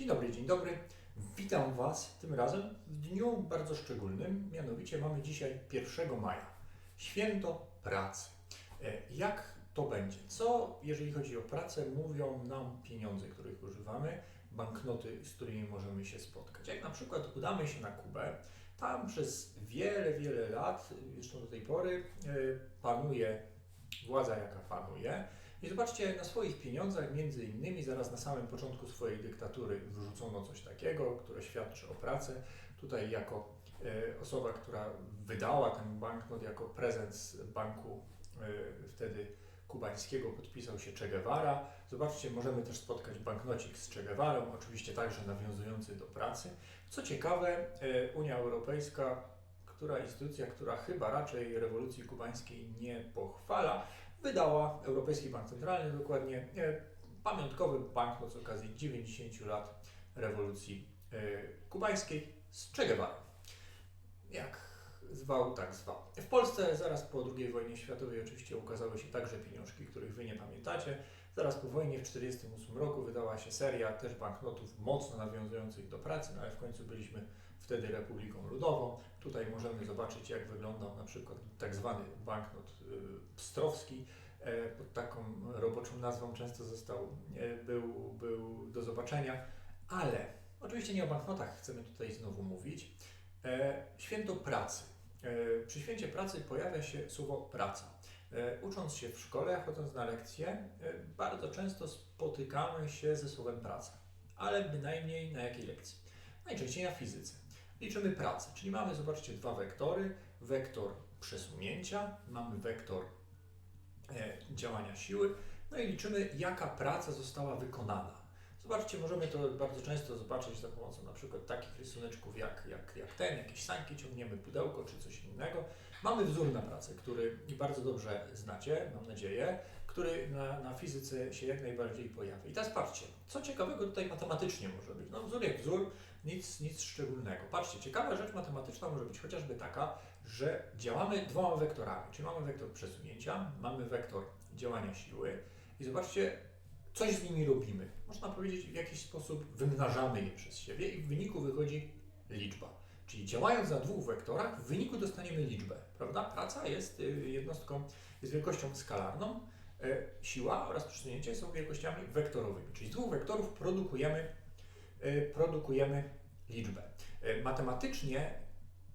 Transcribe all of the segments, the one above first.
Dzień dobry, dzień dobry. Witam Was tym razem w dniu bardzo szczególnym, mianowicie mamy dzisiaj 1 maja, święto pracy. E, Jak to będzie? Co, jeżeli chodzi o pracę, mówią nam pieniądze, których używamy, banknoty, z którymi możemy się spotkać? Jak na przykład udamy się na Kubę, tam przez wiele, wiele lat, zresztą do tej pory, e, panuje władza, jaka panuje. I zobaczcie, na swoich pieniądzach, między innymi, zaraz na samym początku swojej dyktatury wrzucono coś takiego, które świadczy o pracy. Tutaj jako e, osoba, która wydała ten banknot jako prezent z banku e, wtedy kubańskiego, podpisał się Che Guevara. Zobaczcie, możemy też spotkać banknocik z Che Guevarą, oczywiście także nawiązujący do pracy. Co ciekawe, e, Unia Europejska, która instytucja, która chyba raczej rewolucji kubańskiej nie pochwala, wydała Europejski Bank Centralny dokładnie e, pamiątkowy banknot z okazji 90 lat rewolucji e, kubańskiej z Che Guevara. Jak zwał, tak zwał. W Polsce zaraz po II wojnie światowej oczywiście ukazały się także pieniążki, których Wy nie pamiętacie. Zaraz po wojnie w 1948 roku wydała się seria też banknotów mocno nawiązujących do pracy, no ale w końcu byliśmy wtedy Republiką Ludową. Zobaczyć, jak wyglądał na przykład tak zwany banknot y, pstrowski. E, Pod taką roboczą nazwą często został, e, był, był do zobaczenia, ale oczywiście nie o banknotach chcemy tutaj znowu mówić. E, Święto pracy. Przy święcie pracy pojawia się słowo praca. Ucząc się w szkole, chodząc na lekcje, bardzo często spotykamy się ze słowem praca, ale bynajmniej na jakiej lekcji? Najczęściej na fizyce. Liczymy pracę, czyli mamy, zobaczcie, dwa wektory. Wektor przesunięcia, mamy wektor e, działania siły, no i liczymy, jaka praca została wykonana. Zobaczcie, możemy to bardzo często zobaczyć za pomocą na przykład takich rysuneczków jak, jak, jak ten, jakieś sanki, ciągniemy pudełko czy coś innego. Mamy wzór na pracę, który bardzo dobrze znacie, mam nadzieję, który na, na fizyce się jak najbardziej pojawi. I teraz patrzcie, co ciekawego tutaj matematycznie może być. No wzór jak wzór, nic, nic szczególnego. Patrzcie, ciekawa rzecz matematyczna może być chociażby taka, że działamy dwoma wektorami, czyli mamy wektor przesunięcia, mamy wektor działania siły i zobaczcie, coś z nimi robimy. Można powiedzieć, w jakiś sposób wymnażamy je przez siebie i w wyniku wychodzi liczba. Czyli działając na dwóch wektorach, w wyniku dostaniemy liczbę, prawda? Praca jest y, jednostką, jest wielkością skalarną, siła oraz przesunięcie są wielkościami wektorowymi. Czyli z dwóch wektorów produkujemy, e, produkujemy liczbę. E, Matematycznie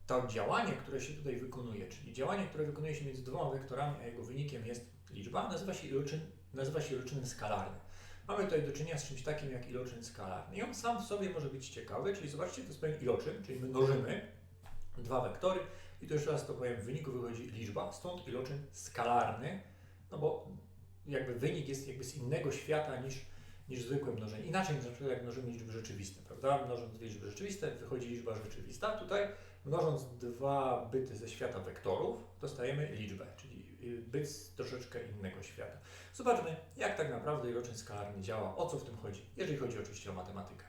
to działanie, które się tutaj wykonuje, czyli działanie, które wykonuje się między dwoma wektorami, a jego wynikiem jest liczba, nazywa się iloczyn, nazywa się iloczynem skalarnym. Mamy tutaj do czynienia z czymś takim jak iloczyn skalarny. I on sam w sobie może być ciekawy, czyli zobaczcie, to jest pewien iloczyn, czyli my mnożymy dwa wektory i to jeszcze raz to powiem, w wyniku wychodzi liczba, stąd iloczyn skalarny, no bo jakby wynik jest jakby z innego świata niż, niż zwykłe mnożenie. Inaczej niż na przykład jak mnożymy liczby rzeczywiste, prawda? Mnożąc dwie liczby rzeczywiste, wychodzi liczba rzeczywista. Tutaj mnożąc dwa byty ze świata wektorów, dostajemy liczbę, czyli y, byt z troszeczkę innego świata. Zobaczmy, jak tak naprawdę iloczyn skalarny działa, o co w tym chodzi, jeżeli chodzi oczywiście o matematykę.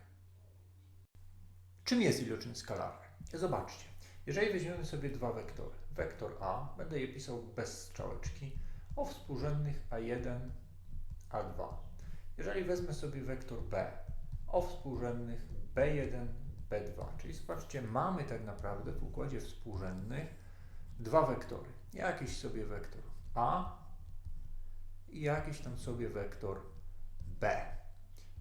Czym jest iloczyn skalarny? Zobaczcie. Jeżeli weźmiemy sobie dwa wektory, wektor A, będę je pisał bez strzałeczki, o współrzędnych A1, A2. Jeżeli wezmę sobie wektor B, o współrzędnych B1, B2, czyli zobaczcie, mamy tak naprawdę w układzie współrzędnych dwa wektory. Jakiś sobie wektor A i jakiś tam sobie wektor B.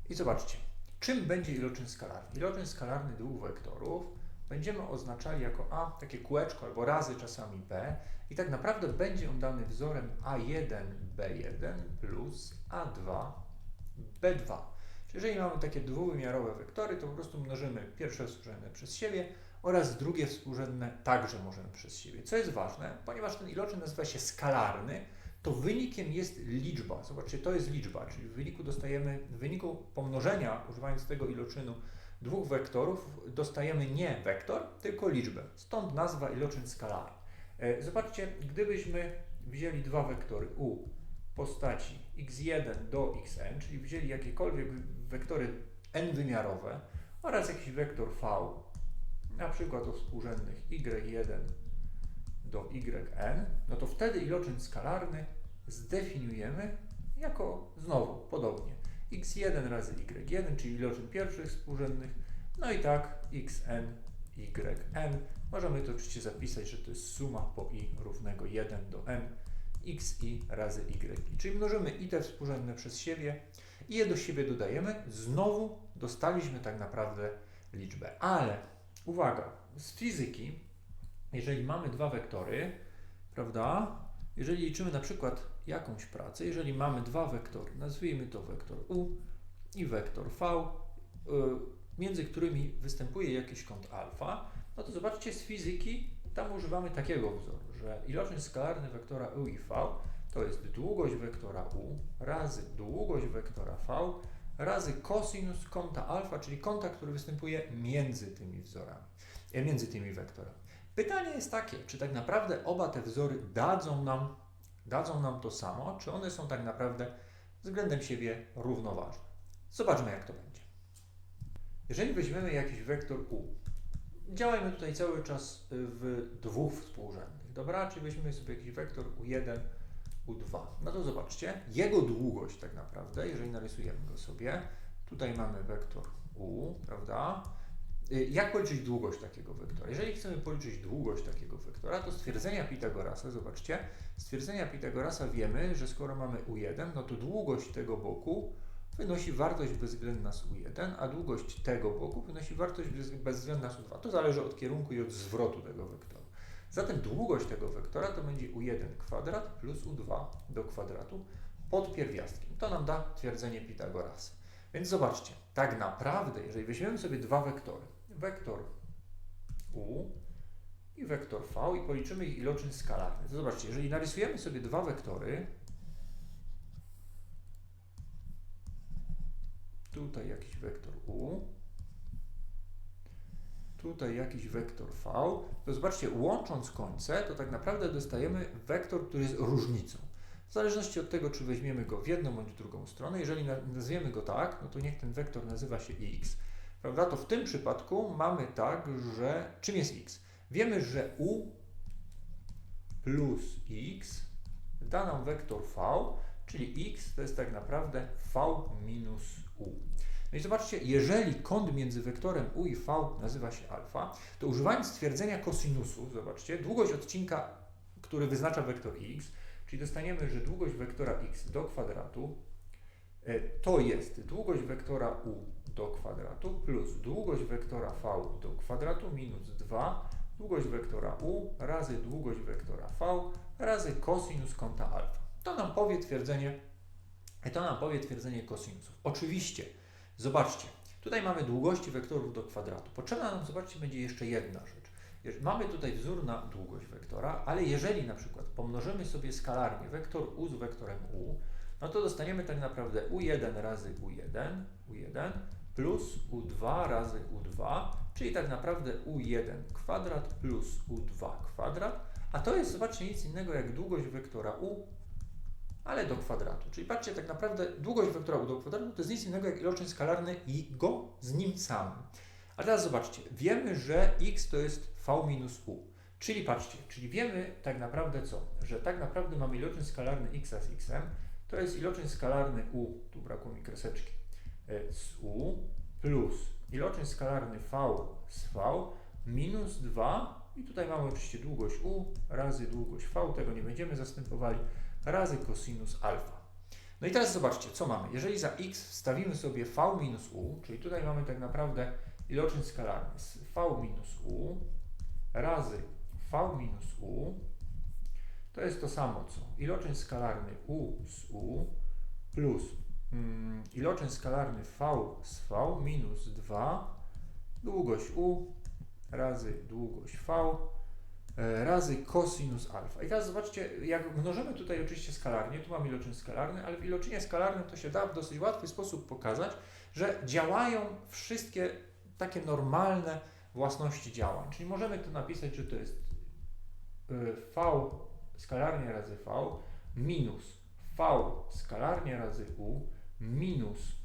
I zobaczcie, czym będzie iloczyn skalarny? Iloczyn skalarny dwóch wektorów będziemy oznaczali jako A takie kółeczko albo razy czasami B i tak naprawdę będzie on dany wzorem A1 B1 plus A2 B2. Czyli jeżeli mamy takie dwuwymiarowe wektory, to po prostu mnożymy pierwsze współrzędne przez siebie oraz drugie współrzędne także możemy przez siebie. Co jest ważne, ponieważ ten iloczyn nazywa się skalarny, to wynikiem jest liczba. Zobaczcie, to jest liczba, czyli w wyniku dostajemy, w wyniku pomnożenia, używając tego iloczynu dwóch wektorów, dostajemy nie wektor, tylko liczbę. Stąd nazwa iloczyn skalarny. E, Zobaczcie, gdybyśmy wzięli dwa wektory u postaci x1 do xn, czyli wzięli jakiekolwiek wektory n-wymiarowe oraz jakiś wektor v, na przykład o współrzędnych y1 do yn, no to wtedy iloczyn skalarny zdefiniujemy jako znowu podobnie x1 razy y1, czyli iloczyn pierwszych współrzędnych, no i tak xn, yn. Możemy to oczywiście zapisać, że to jest suma po i równego 1 do n xi razy y. Czyli mnożymy i te współrzędne przez siebie i je do siebie dodajemy. Znowu dostaliśmy tak naprawdę liczbę. Ale uwaga, z fizyki, jeżeli mamy dwa wektory, prawda? Jeżeli liczymy na przykład jakąś pracę, jeżeli mamy dwa wektory, nazwijmy to wektor u i wektor v, y, między którymi występuje jakiś kąt alfa, no to zobaczcie z fizyki, tam używamy takiego wzoru, że iloczyn skalarny wektora u i v to jest długość wektora u razy długość wektora v razy cosinus kąta alfa, czyli kąta, który występuje między tymi wzorami, e, między tymi wektorami. Pytanie jest takie, czy tak naprawdę oba te wzory dadzą nam, dadzą nam to samo, czy one są tak naprawdę względem siebie równoważne. Zobaczmy, jak to będzie. Jeżeli weźmiemy jakiś wektor u, działajmy tutaj cały czas w dwóch współrzędnych, dobra? Czyli weźmiemy sobie jakiś wektor u1, u2. No to zobaczcie, jego długość tak naprawdę, jeżeli narysujemy go sobie, tutaj mamy wektor u, prawda? Y, Jak policzyć długość takiego wektora? Jeżeli chcemy policzyć długość takiego wektora, to stwierdzenia Pitagorasa, zobaczcie, stwierdzenia Pitagorasa wiemy, że skoro mamy u1, no to długość tego boku wynosi wartość bezwzględna z u1, a długość tego boku wynosi wartość bez- bezwzględna z u2. To zależy od kierunku i od zwrotu tego wektora. Zatem długość tego wektora to będzie u1 kwadrat plus u2 do kwadratu pod pierwiastkiem. To nam da twierdzenie Pitagorasa. Więc zobaczcie, tak naprawdę, jeżeli weźmiemy sobie dwa wektory, wektor u i wektor v i policzymy ich iloczyn skalarny, to zobaczcie, jeżeli narysujemy sobie dwa wektory, tutaj jakiś wektor u, tutaj jakiś wektor v, to zobaczcie, łącząc końce, to tak naprawdę dostajemy wektor, który jest różnicą. W zależności od tego, czy weźmiemy go w jedną bądź w drugą stronę, jeżeli na- nazwiemy go tak, no to niech ten wektor nazywa się x, prawda? To w tym przypadku mamy tak, że czym jest x? Wiemy, że u plus x da nam wektor v, czyli x to jest tak naprawdę v minus u. No i zobaczcie, jeżeli kąt między wektorem u i v nazywa się alfa, to używając stwierdzenia kosinusu, zobaczcie, długość odcinka, który wyznacza wektor x, czyli dostaniemy, że długość wektora x do kwadratu to jest długość wektora u do kwadratu plus długość wektora v do kwadratu minus 2 długość wektora u razy długość wektora v razy cosinus kąta alfa. To nam powie twierdzenie, to nam powie twierdzenie cosinusów. Oczywiście, zobaczcie, tutaj mamy długości wektorów do kwadratu. Potrzebna nam, zobaczcie, będzie jeszcze jedna rzecz. Mamy tutaj wzór na długość wektora, ale jeżeli na przykład pomnożymy sobie skalarnie wektor u z wektorem u, no to dostaniemy tak naprawdę u1 razy u1, u1 plus u2 razy u2, czyli tak naprawdę u1 kwadrat plus u2 kwadrat, a to jest, zobaczcie, nic innego jak długość wektora u, ale do kwadratu. Czyli patrzcie, tak naprawdę długość wektora u do kwadratu to jest nic innego jak iloczyn skalarny i go z nim samym. A teraz zobaczcie, wiemy, że x to jest v minus u. Czyli patrzcie, czyli wiemy tak naprawdę co? Że tak naprawdę mamy iloczyn skalarny x z xem, to jest iloczyn skalarny u, tu brakło mi kreseczki, e, z u plus. Iloczyn skalarny v z v minus 2 i tutaj mamy oczywiście długość u razy długość v, tego nie będziemy zastępowali, razy cosinus alfa. No i teraz zobaczcie, co mamy. Jeżeli za x wstawimy sobie v minus u, czyli tutaj mamy tak naprawdę iloczyn skalarny z v minus u razy v minus u, to jest to samo co iloczyn skalarny u z u plus mm, iloczyn skalarny v z v minus 2 długość u razy długość v e, razy cosinus alfa. I teraz zobaczcie, jak mnożymy tutaj oczywiście skalarnie, tu mamy iloczyn skalarny, ale w iloczynie skalarnym to się da w dosyć łatwy sposób pokazać, że działają wszystkie takie normalne własności działań. Czyli możemy tu napisać, że to jest y, v skalarnie razy v minus v skalarnie razy u minus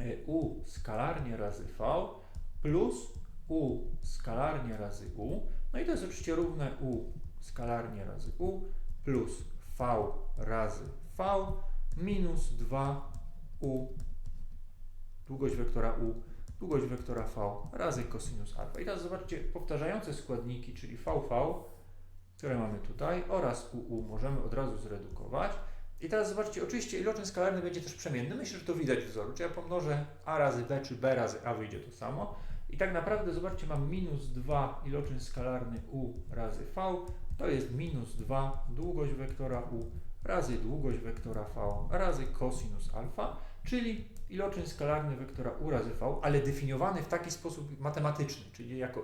y, u skalarnie razy v plus u skalarnie razy u. No i to jest oczywiście równe u skalarnie razy u plus v razy v minus 2 u, długość wektora u, długość wektora v razy cosinus alfa. I teraz zobaczcie, powtarzające składniki, czyli vv, które mamy tutaj, oraz uu możemy od razu zredukować. I teraz zobaczcie, oczywiście iloczyn skalarny będzie też przemienny. Myślę, że to widać w wzoru. Ja pomnożę a razy b, czy b razy a wyjdzie to samo. I tak naprawdę, zobaczcie, mam minus 2 iloczyn skalarny u razy v, to jest minus 2 długość wektora u razy długość wektora v razy cosinus alfa, czyli iloczyn skalarny wektora u razy v, ale definiowany w taki sposób matematyczny, czyli jako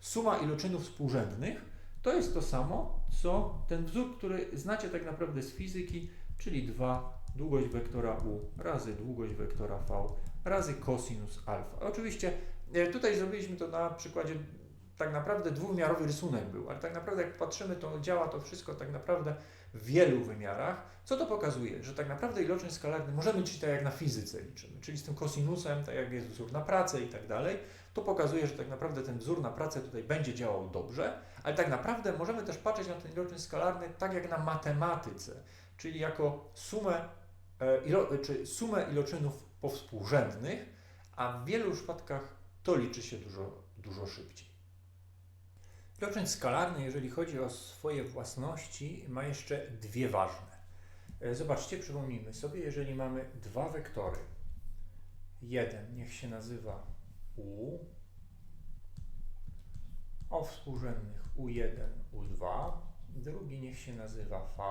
suma iloczynów współrzędnych, to jest to samo, co ten wzór, który znacie tak naprawdę z fizyki, czyli 2 długość wektora u razy długość wektora v razy cosinus alfa. Oczywiście e, tutaj zrobiliśmy to na przykładzie tak naprawdę dwuwymiarowy rysunek był, ale tak naprawdę jak patrzymy, to działa to wszystko tak naprawdę w wielu wymiarach. Co to pokazuje? Że tak naprawdę iloczyn skalarny możemy liczyć tak jak na fizyce liczymy, czyli z tym kosinusem, tak jak jest wzór na pracę i tak dalej. To pokazuje, że tak naprawdę ten wzór na pracę tutaj będzie działał dobrze, ale tak naprawdę możemy też patrzeć na ten iloczyn skalarny tak jak na matematyce, czyli jako sumę, e, ilo, czy sumę iloczynów powspółrzędnych, a w wielu przypadkach to liczy się dużo, dużo szybciej. Iloczyn skalarny, jeżeli chodzi o swoje własności, ma jeszcze dwie ważne. E, Zobaczcie, przypomnijmy sobie, jeżeli mamy dwa wektory. Jeden niech się nazywa U o współrzędnych U1, U2. Drugi niech się nazywa V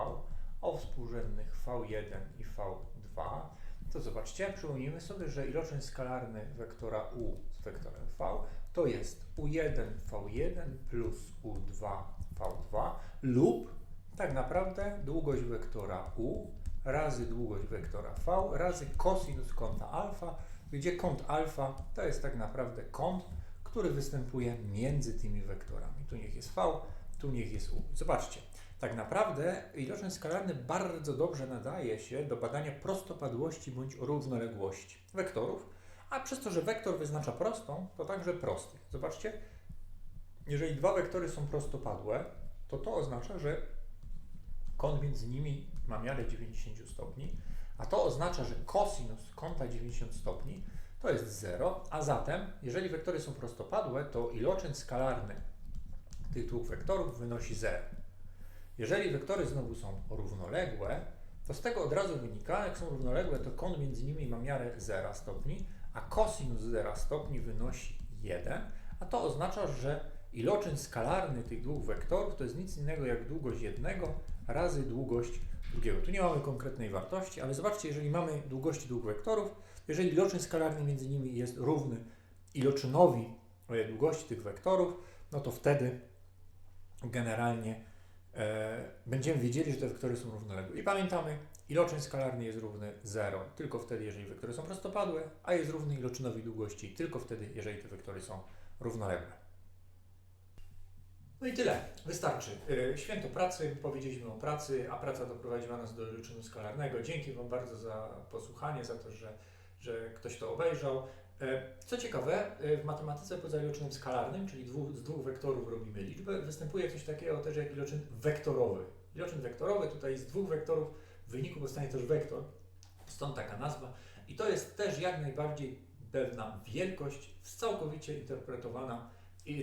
o współrzędnych V1 i V2. To zobaczcie, przypomnijmy sobie, że iloczyn skalarny wektora U z wektorem V to jest U1 V1 plus U2 V2 lub tak naprawdę długość wektora U razy długość wektora V razy cosinus kąta alfa, gdzie kąt alfa to jest tak naprawdę kąt, który występuje między tymi wektorami. Tu niech jest V, tu niech jest U. Zobaczcie, tak naprawdę iloczyn skalarny bardzo dobrze nadaje się do badania prostopadłości bądź równoległości wektorów, a przez to, że wektor wyznacza prostą, to także prosty. Zobaczcie, jeżeli dwa wektory są prostopadłe, to to oznacza, że kąt między nimi ma miarę 90 stopni, a to oznacza, że cosinus kąta 90 stopni to jest 0, a zatem, jeżeli wektory są prostopadłe, to iloczyn skalarny tych dwóch wektorów wynosi 0. Jeżeli wektory znowu są równoległe, to z tego od razu wynika, jak są równoległe, to kąt między nimi ma miarę 0 stopni, a cosinus 0 stopni wynosi 1, a to oznacza, że iloczyn skalarny tych dwóch wektorów to jest nic innego jak długość jednego razy długość drugiego. Tu nie mamy konkretnej wartości, ale zobaczcie, jeżeli mamy długości dwóch wektorów, jeżeli iloczyn skalarny między nimi jest równy iloczynowi e, długości tych wektorów, no to wtedy generalnie e, będziemy wiedzieli, że te wektory są równoległe. I pamiętamy, iloczyn skalarny jest równy 0 tylko wtedy, jeżeli wektory są prostopadłe, a jest równy iloczynowi długości tylko wtedy, jeżeli te wektory są równoległe. No i tyle, wystarczy. E, Święto pracy, powiedzieliśmy o pracy, a praca doprowadziła nas do iloczynu skalarnego. Dzięki Wam bardzo za posłuchanie, za to, że, że ktoś to obejrzał. E, Co ciekawe, e, w matematyce poza iloczynem skalarnym, czyli dwóch, z dwóch wektorów robimy liczbę, występuje coś takiego też jak iloczyn wektorowy. Iloczyn wektorowy tutaj z dwóch wektorów w wyniku powstanie też wektor, stąd taka nazwa. I to jest też jak najbardziej pewna wielkość, całkowicie interpretowana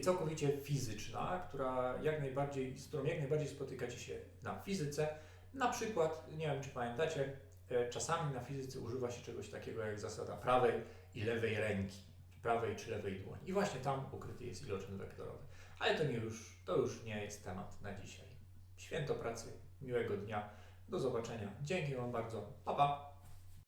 całkowicie fizyczna, która jak najbardziej, z którą jak najbardziej spotykacie się na fizyce. Na przykład, nie wiem czy pamiętacie, e, czasami na fizyce używa się czegoś takiego jak zasada prawej i lewej ręki, prawej czy lewej dłoni. I właśnie tam ukryty jest iloczyn wektorowy. Ale to, nie już, to już nie jest temat na dzisiaj. Święto pracy, miłego dnia, do zobaczenia. Dzięki Wam bardzo. Pa, pa.